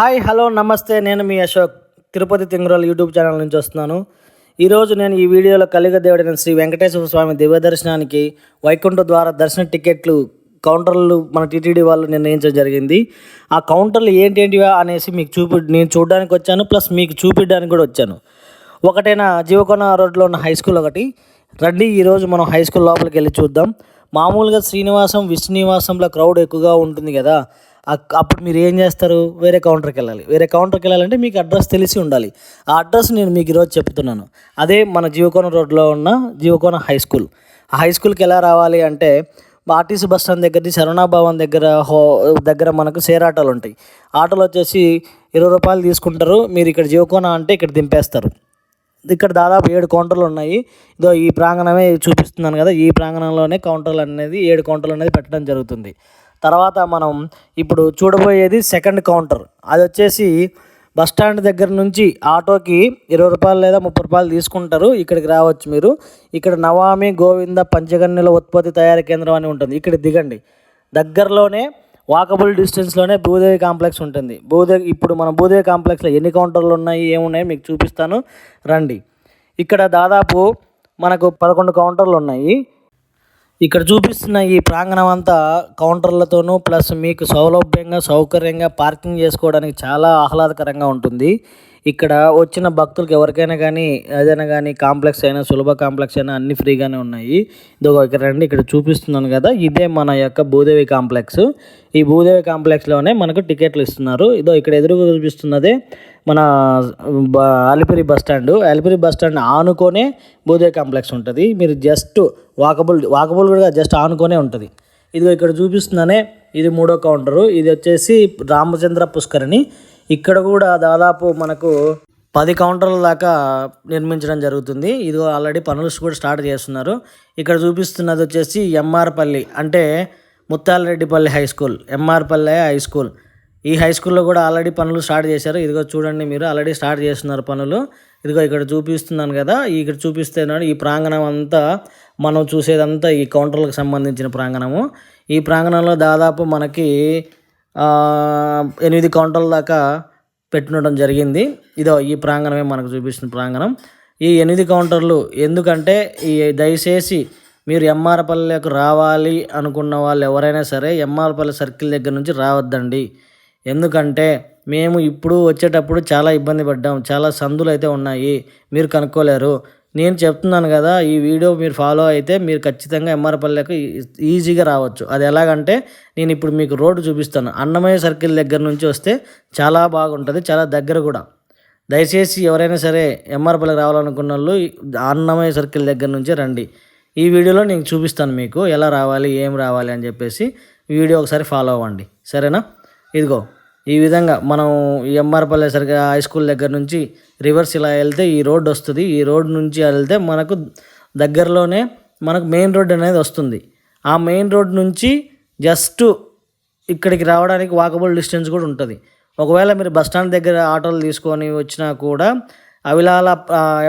Hi hello నమస్తే. నేను మీ అశోక్. తిరుపతి తింగరోలు యూట్యూబ్ ఛానల్ నుంచి వస్తున్నాను. ఈరోజు నేను ఈ వీడియోలో కలిగదేవుడైన శ్రీ వెంకటేశ్వర స్వామి దివ్య దర్శనానికి వైకుంఠ ద్వారా దర్శన టికెట్లు కౌంటర్లు మన టీటీడీ వాళ్ళు నిర్ణయించడం జరిగింది. ఆ కౌంటర్లు ఏంటేంటివా అనేసి మీకు చూపి నేను చూడడానికి వచ్చాను ప్లస్ మీకు చూపించడానికి కూడా వచ్చాను. ఒకటైనా జీవకోన రోడ్లో ఉన్న హై స్కూల్ ఒకటి. రండి ఈరోజు మనం హై స్కూల్ లోపలికి వెళ్ళి చూద్దాం. మామూలుగా శ్రీనివాసం విశ్వనివాసంలో క్రౌడ్ ఎక్కువగా ఉంటుంది కదా. అప్పుడు మీరు ఏం చేస్తారు? వేరే కౌంటర్కి వెళ్ళాలి వేరే కౌంటర్కి వెళ్ళాలంటే మీకు అడ్రస్ తెలిసి ఉండాలి. ఆ అడ్రస్ నేను మీకు ఈరోజు చెప్తున్నాను. అదే మన జీవకోన రోడ్లో ఉన్న జీవకోన హై స్కూల్ ఆ హై స్కూల్కి ఎలా రావాలి అంటే ఆర్టీసీ బస్ స్టాండ్ దగ్గర నుంచి శరణాభవన్ దగ్గర హో దగ్గర మనకు షేర్ ఆటోలు ఉంటాయి. ఆటోలు వచ్చేసి ఇరవై రూపాయలు తీసుకుంటారు. మీరు ఇక్కడ జీవకోన అంటే ఇక్కడ దింపేస్తారు. ఇక్కడ దాదాపు ఏడు కౌంటర్లు ఉన్నాయి. ఇదో ఈ ప్రాంగణమే చూపిస్తున్నాను కదా ఈ ప్రాంగణంలోనే కౌంటర్లు అనేది ఏడు కౌంటర్లు అనేది పెట్టడం జరుగుతుంది. తర్వాత మనం ఇప్పుడు చూడబోయేది సెకండ్ కౌంటర్. అది వచ్చేసి బస్ స్టాండ్ దగ్గర నుంచి ఆటోకి ఇరవై రూపాయలు లేదా ముప్పై రూపాయలు తీసుకుంటారు. ఇక్కడికి రావచ్చు మీరు. ఇక్కడ నవామి గోవింద పంచగన్యుల ఉత్పత్తి తయారీ కేంద్రం అని ఉంటుంది. ఇక్కడ దిగండి. దగ్గరలోనే వాకబుల్ డిస్టెన్స్లోనే భూదేవి కాంప్లెక్స్ ఉంటుంది. భూదేవి ఇప్పుడు మన భూదేవి కాంప్లెక్స్లో ఎన్ని కౌంటర్లు ఉన్నాయి ఏమున్నాయి మీకు చూపిస్తాను. రండి. ఇక్కడ దాదాపు మనకు పదకొండు కౌంటర్లు ఉన్నాయి. ఇక్కడ చూపిస్తున్న ఈ ప్రాంగణం అంతా కౌంటర్లతోనూ ప్లస్ మీకు సౌలభ్యంగా సౌకర్యంగా పార్కింగ్ చేసుకోవడానికి చాలా ఆహ్లాదకరంగా ఉంటుంది. ఇక్కడ వచ్చిన భక్తులకు ఎవరికైనా కానీ ఏదైనా కానీ కాంప్లెక్స్ అయినా సులభ కాంప్లెక్స్ అయినా అన్ని ఫ్రీగానే ఉన్నాయి. ఇదిగో ఇక్కడ రండి ఇక్కడ చూపిస్తున్నాను కదా ఇదే మన యొక్క భూదేవి కాంప్లెక్స్. ఈ భూదేవి కాంప్లెక్స్లోనే మనకు టికెట్లు ఇస్తున్నారు. ఇదో ఇక్కడ ఎదురుగా చూపిస్తున్నదే మన Alipiri bus stand. Alipiri bus stand ఆనుకొనే Bhudevi complex ఉంటుంది. మీరు జస్ట్ వాకబుల్ వాకబుల్ కూడా జస్ట్ ఆనుకొనే ఉంటుంది. ఇదిగో ఇక్కడ చూపిస్తున్నానే ఇది మూడో కౌంటరు. ఇది వచ్చేసి రామచంద్ర పుష్కరిణి. ఇక్కడ కూడా దాదాపు మనకు పది కౌంటర్ల దాకా నిర్మించడం జరుగుతుంది. ఇది ఆల్రెడీ పనులు కూడా స్టార్ట్ చేస్తున్నారు. ఇక్కడ చూపిస్తున్నది వచ్చేసి ఎంఆర్పల్లి అంటే Muthyalareddipalli high school M R Palli high school. ఈ హై స్కూల్లో కూడా ఆల్రెడీ పనులు స్టార్ట్ చేశారు. ఇదిగో చూడండి మీరు ఆల్రెడీ స్టార్ట్ చేస్తున్నారు పనులు. ఇదిగో ఇక్కడ చూపిస్తున్నాను కదా ఇక్కడ చూపిస్తున్నాడు ఈ ప్రాంగణం అంతా మనం చూసేదంతా ఈ కౌంటర్లకు సంబంధించిన ప్రాంగణము. ఈ ప్రాంగణంలో దాదాపు మనకి ఎనిమిది కౌంటర్ల దాకా పెట్టుకోవడం జరిగింది. ఇదో ఈ ప్రాంగణమే మనకు చూపిస్తున్న ప్రాంగణం. ఈ ఎనిమిది కౌంటర్లు ఎందుకంటే ఈ దయచేసి మీరు ఎంఆర్పల్లెకు రావాలి అనుకున్న వాళ్ళు ఎవరైనా సరే ఎంఆర్పల్లి సర్కిల్ దగ్గర నుంచి రావద్దండి. ఎందుకంటే మేము ఇప్పుడు వచ్చేటప్పుడు చాలా ఇబ్బంది పడ్డాం. చాలా సందులు అయితే ఉన్నాయి. మీరు కనుక్కోలేరు. నేను చెప్తున్నాను కదా ఈ వీడియో మీరు ఫాలో అయితే మీరు ఖచ్చితంగా ఎంఆర్పల్లెకు ఈజీగా రావచ్చు. అది ఎలాగంటే నేను ఇప్పుడు మీకు రోడ్డు చూపిస్తాను. అన్నమయ్య సర్కిల్ దగ్గర నుంచి వస్తే చాలా బాగుంటుంది చాలా దగ్గర కూడా. దయచేసి ఎవరైనా సరే ఎంఆర్పల్లికి రావాలనుకున్న వాళ్ళు అన్నమయ్య సర్కిల్ దగ్గర నుంచే రండి. ఈ వీడియోలో నేను చూపిస్తాను మీకు ఎలా రావాలి ఏం రావాలి అని చెప్పేసి వీడియో ఒకసారి ఫాలో అవ్వండి. సరేనా? ఇదిగో. ఈ విధంగా మనం ఈ ఎంఆర్పల్లి సరిగ్గా హై స్కూల్ దగ్గర నుంచి రివర్స్ ఇలా వెళ్తే ఈ రోడ్ వస్తుంది. ఈ రోడ్ నుంచి వెళ్తే మనకు దగ్గరలోనే మనకు మెయిన్ రోడ్ అనేది వస్తుంది. ఆ మెయిన్ రోడ్ నుంచి జస్ట్ ఇక్కడికి రావడానికి వాకబుల్ డిస్టెన్స్ కూడా ఉంటుంది. ఒకవేళ మీరు బస్ స్టాండ్ దగ్గర ఆటోలు తీసుకొని వచ్చినా కూడా అవిలాల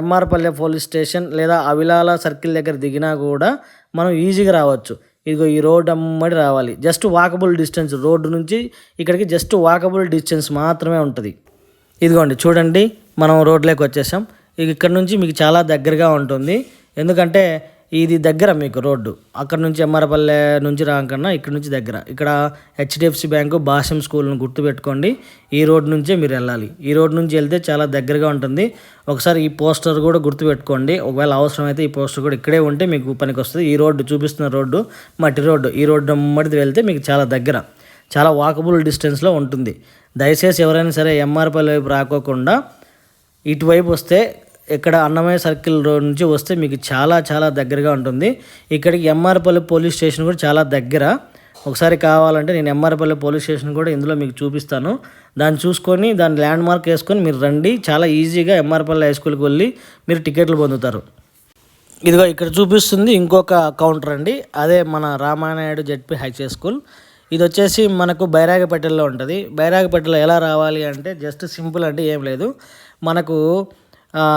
ఎంఆర్పల్లె పోలీస్ స్టేషన్ లేదా అవిలాల సర్కిల్ దగ్గర దిగినా కూడా మనం ఈజీగా రావచ్చు. ఇదిగో ఈ రోడ్ అమ్మడి రావాలి. జస్ట్ వాకబుల్ డిస్టెన్స్ రోడ్డు నుంచి ఇక్కడికి జస్ట్ వాకబుల్ డిస్టెన్స్ మాత్రమే ఉంటుంది. ఇదిగోండి చూడండి మనం రోడ్లోకి వచ్చేసాం. ఇక ఇక్కడ నుంచి మీకు చాలా దగ్గరగా ఉంటుంది. ఎందుకంటే ఇది దగ్గర మీకు రోడ్డు. అక్కడ నుంచి ఎమ్మరపల్లె నుంచి రాకన్నా ఇక్కడ నుంచి దగ్గర. ఇక్కడ హెచ్డిఎఫ్సి బ్యాంకు భాషం స్కూల్ని గుర్తుపెట్టుకోండి. ఈ రోడ్ నుంచే మీరు వెళ్ళాలి. ఈ రోడ్ నుంచి వెళ్తే చాలా దగ్గరగా ఉంటుంది. ఒకసారి ఈ పోస్టర్ కూడా గుర్తుపెట్టుకోండి. ఒకవేళ అవసరమైతే ఈ పోస్టర్ కూడా ఇక్కడే ఉంటే మీకు పనికి వస్తుంది ఈ రోడ్డు చూపిస్తున్న రోడ్డు మట్టి రోడ్డు. ఈ రోడ్డు అమ్మడిది వెళ్తే మీకు చాలా దగ్గర. చాలా వాకబుల్ డిస్టెన్స్లో ఉంటుంది. దయచేసి ఎవరైనా సరే ఎంఆర్పల్లి వైపు రాకోకుండా ఇటువైపు వస్తే ఇక్కడ అన్నమయ్య సర్కిల్ రోడ్ నుంచి వస్తే మీకు చాలా చాలా దగ్గరగా ఉంటుంది. ఇక్కడికి ఎంఆర్పల్లి పోలీస్ స్టేషన్ కూడా చాలా దగ్గర. ఒకసారి కావాలంటే నేను ఎంఆర్పల్లి పోలీస్ స్టేషన్ కూడా ఇందులో మీకు చూపిస్తాను. దాన్ని చూసుకొని దాని ల్యాండ్ మార్క్ వేసుకొని మీరు రండి. చాలా ఈజీగా ఎంఆర్పల్లి హై స్కూల్కి వెళ్ళి మీరు టికెట్లు పొందుతారు. ఇదిగో ఇక్కడ చూపిస్తుంది ఇంకొక కౌంటర్ అండి. అదే మన రామానాయుడు జెడ్పీ హై స్కూల్. ఇది వచ్చేసి మనకు బైరాగపేటలో ఉంటుంది. బైరాగపేటలో ఎలా రావాలి అంటే జస్ట్ సింపుల్ అంటే ఏం లేదు. మనకు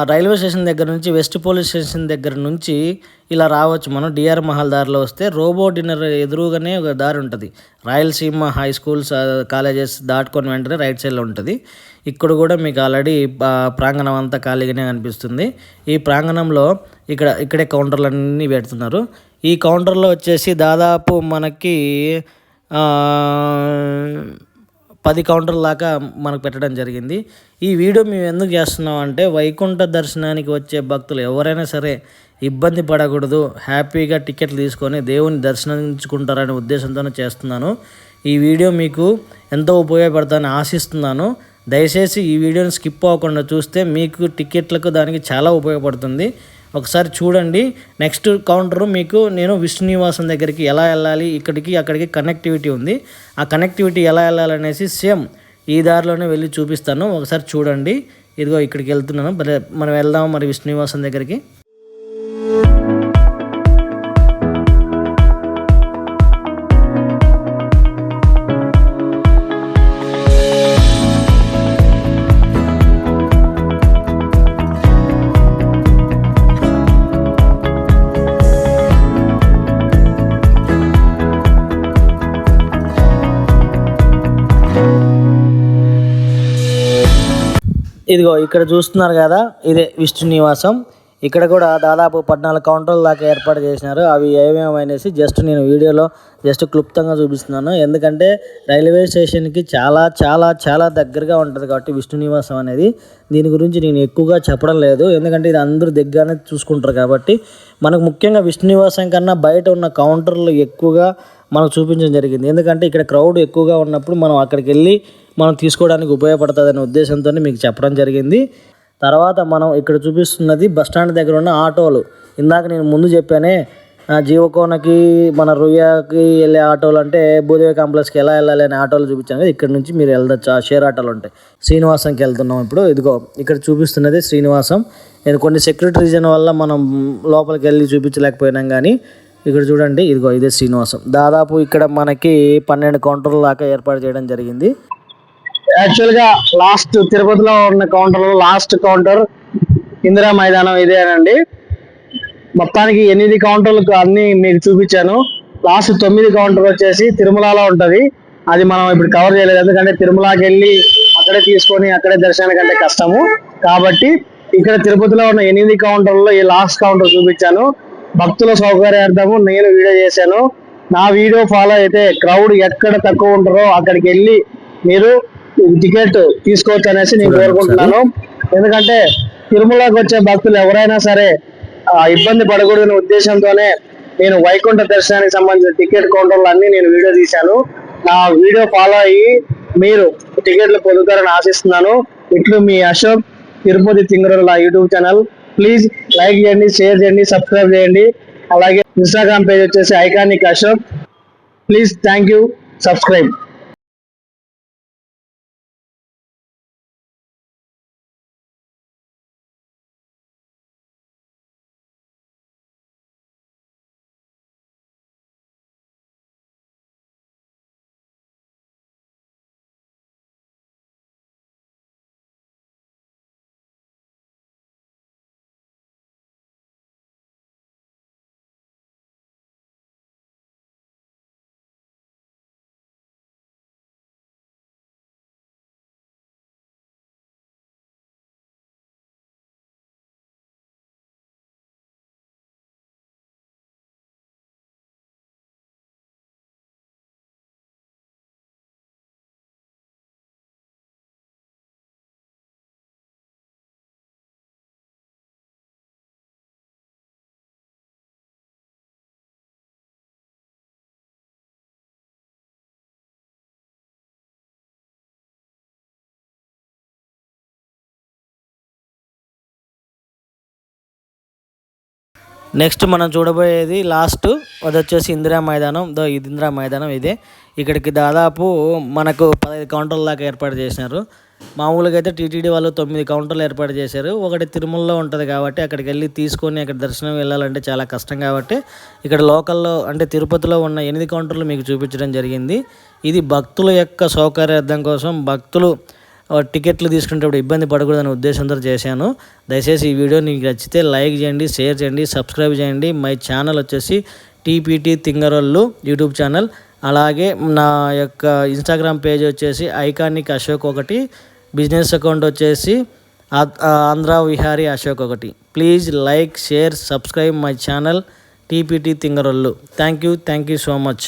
రైల్వే స్టేషన్ దగ్గర నుంచి వెస్ట్ పోలీస్ స్టేషన్ దగ్గర నుంచి ఇలా రావచ్చు. మనం డిఆర్ మహల్ దారిలో వస్తే రోబో డిన్నర్ ఎదురుగానే ఒక దారి ఉంటుంది. రాయలసీమ హై స్కూల్స్ కాలేజెస్ దాటుకొని వెంటనే రైట్ సైడ్లో ఉంటుంది. ఇక్కడ కూడా మీకు ఆల్రెడీ ప్రాంగణం అంతా ఖాళీగానే కనిపిస్తుంది. ఈ ప్రాంగణంలో ఇక్కడ ఇక్కడే కౌంటర్లు అన్నీ పెడుతున్నారు. ఈ కౌంటర్లో వచ్చేసి దాదాపు మనకి పది కౌంటర్ దాకా మనకు పెట్టడం జరిగింది. ఈ వీడియో మేము ఎందుకు చేస్తున్నాం అంటే వైకుంఠ దర్శనానికి వచ్చే భక్తులు ఎవరైనా సరే ఇబ్బంది పడకూడదు హ్యాపీగా టికెట్లు తీసుకొని దేవుని దర్శనించుకుంటారనే ఉద్దేశంతోనే చేస్తున్నాను. ఈ వీడియో మీకు ఎంతో ఉపయోగపడతానని ఆశిస్తున్నాను. దయచేసి ఈ వీడియోని స్కిప్ అవ్వకుండా చూస్తే మీకు టికెట్లకు దానికి చాలా ఉపయోగపడుతుంది. ఒకసారి చూడండి. నెక్స్ట్ కౌంటర్ మీకు నేను విష్ణు నివాసం దగ్గరికి ఎలా వెళ్ళాలి ఇక్కడికి అక్కడికి కనెక్టివిటీ ఉంది. ఆ కనెక్టివిటీ ఎలా వెళ్ళాలనేసి సేమ్ ఈ దారిలోనే వెళ్ళి చూపిస్తాను. ఒకసారి చూడండి. ఇదిగో ఇక్కడికి వెళ్తున్నాను. మరి మనం వెళ్దాం మరి విష్ణు నివాసం దగ్గరికి? ఇదిగో ఇక్కడ చూస్తున్నారు కదా ఇదే విష్ణు నివాసం. ఇక్కడ కూడా దాదాపు పద్నాలుగు కౌంటర్ల దాకా ఏర్పాటు చేసినారు. అవి ఏమేమి అనేసి జస్ట్ నేను వీడియోలో జస్ట్ క్లుప్తంగా చూపిస్తున్నాను. ఎందుకంటే రైల్వే స్టేషన్కి చాలా చాలా చాలా దగ్గరగా ఉంటుంది కాబట్టి విష్ణు నివాసం అనేది. దీని గురించి నేను ఎక్కువగా చెప్పడం లేదు. ఎందుకంటే ఇది అందరూ దగ్గరనే చూసుకుంటారు కాబట్టి. మనకు ముఖ్యంగా విష్ణు నివాసం కన్నా బయట ఉన్న కౌంటర్లు ఎక్కువగా మనకు చూపించడం జరిగింది. ఎందుకంటే ఇక్కడ క్రౌడ్ ఎక్కువగా ఉన్నప్పుడు మనం అక్కడికి వెళ్ళి మనం తీసుకోవడానికి ఉపయోగపడుతుందనే ఉద్దేశంతో మీకు చెప్పడం జరిగింది. తర్వాత మనం ఇక్కడ చూపిస్తున్నది బస్ స్టాండ్ దగ్గర ఉన్న ఆటోలు. ఇందాక నేను ముందు చెప్పానే జీవకోనకి మన రుయ్యాకి వెళ్ళే ఆటోలు అంటే భూదేవి కాంప్లెక్స్కి ఎలా వెళ్ళాలి అనే ఆటోలు చూపించాను కదా ఇక్కడ నుంచి మీరు వెళ్ళొచ్చు. ఆ షేర్ ఆటోలు ఉంటాయి. శ్రీనివాసంకి వెళ్తున్నాం ఇప్పుడు. ఇదిగో ఇక్కడ చూపిస్తున్నది శ్రీనివాసం. నేను కొన్ని సెక్యూరిటీ రీజన్ వల్ల మనం లోపలికి వెళ్ళి చూపించలేకపోయినాం కానీ ఇక్కడ చూడండి ఇదిగో ఇదే శ్రీనివాసం. దాదాపు ఇక్కడ మనకి పన్నెండు కౌంటర్ల దాకా ఏర్పాటు చేయడం జరిగింది. యాక్చువల్గా లాస్ట్ తిరుపతిలో ఉన్న కౌంటర్ లాస్ట్ కౌంటర్ ఇందిరా మైదానం ఇదేనండి మొత్తానికి ఎనిమిది కౌంటర్లు అన్ని మీకు చూపించాను. లాస్ట్ తొమ్మిది కౌంటర్ వచ్చేసి తిరుమలలో ఉంటుంది. అది మనం ఇప్పుడు కవర్ చేయలేదు. ఎందుకంటే తిరుమలకి వెళ్ళి అక్కడే తీసుకొని అక్కడే దర్శనానికి అంటే కష్టము. కాబట్టి ఇక్కడ తిరుపతిలో ఉన్న ఎనిమిది కౌంటర్లో ఈ లాస్ట్ కౌంటర్ చూపించాను. భక్తుల సౌకర్యార్థము నేను వీడియో చేశాను. నా వీడియో ఫాలో అయితే క్రౌడ్ ఎక్కడ తక్కువ ఉంటారో అక్కడికి వెళ్ళి మీరు టికెట్ తీసుకోవచ్చు అనేసి నేను కోరుకుంటున్నాను. ఎందుకంటే తిరుమలకి వచ్చే భక్తులు ఎవరైనా సరే ఆ, ఇబ్బంది పడకూడదనే ఉద్దేశంతోనే నేను వైకుంఠ దర్శనానికి సంబంధించిన టికెట్ కౌంటర్లు అన్ని నేను వీడియో తీశాను. నా వీడియో ఫాలో అయ్యి మీరు టికెట్లు పొందుతారని ఆశిస్తున్నాను. ఇట్లు మీ Ashok Tirupati Tingarula YouTube channel. Please like చేయండి షేర్ చేయండి సబ్స్క్రైబ్ చేయండి. అలాగే ఇన్స్టాగ్రామ్ పేజ్ వచ్చేసి iconic Ashok. Please thank you. Subscribe. Next మనం చూడబోయేది లాస్ట్ అది వచ్చేసి ఇందిరా మైదానం. దో ఇది ఇందిరా మైదానం ఇదే. ఇక్కడికి దాదాపు మనకు పదహైదు కౌంటర్ల దాకా ఏర్పాటు చేసినారు. మామూలుగా అయితే టీటీడీ వాళ్ళు తొమ్మిది కౌంటర్లు ఏర్పాటు చేశారు. ఒకటి తిరుమలలో ఉంటుంది కాబట్టి అక్కడికి వెళ్ళి తీసుకొని అక్కడ దర్శనం వెళ్ళాలంటే చాలా కష్టం కాబట్టి ఇక్కడ లోకల్లో అంటే తిరుపతిలో ఉన్న ఎనిమిది కౌంటర్లు మీకు చూపించడం జరిగింది. ఇది భక్తుల యొక్క సౌకర్యార్థం కోసం భక్తులు టికెట్లు తీసుకునేటప్పుడు ఇబ్బంది పడకూడదనే ఉద్దేశంతో చేశాను. దయచేసి ఈ వీడియో నీకు నచ్చితే లైక్ చేయండి షేర్ చేయండి సబ్స్క్రైబ్ చేయండి. మై ఛానల్ వచ్చేసి టీపీటీ తింగరోళ్ళు యూట్యూబ్ ఛానల్. అలాగే నా యొక్క ఇన్స్టాగ్రామ్ పేజ్ వచ్చేసి ఐకానిక్ అశోక్ ఒకటి బిజినెస్ అకౌంట్ వచ్చేసి ఆంధ్ర విహారీ అశోక్ ఒకటి. Please like share subscribe my channel TPT Tingarollu. Thank you thank you so much.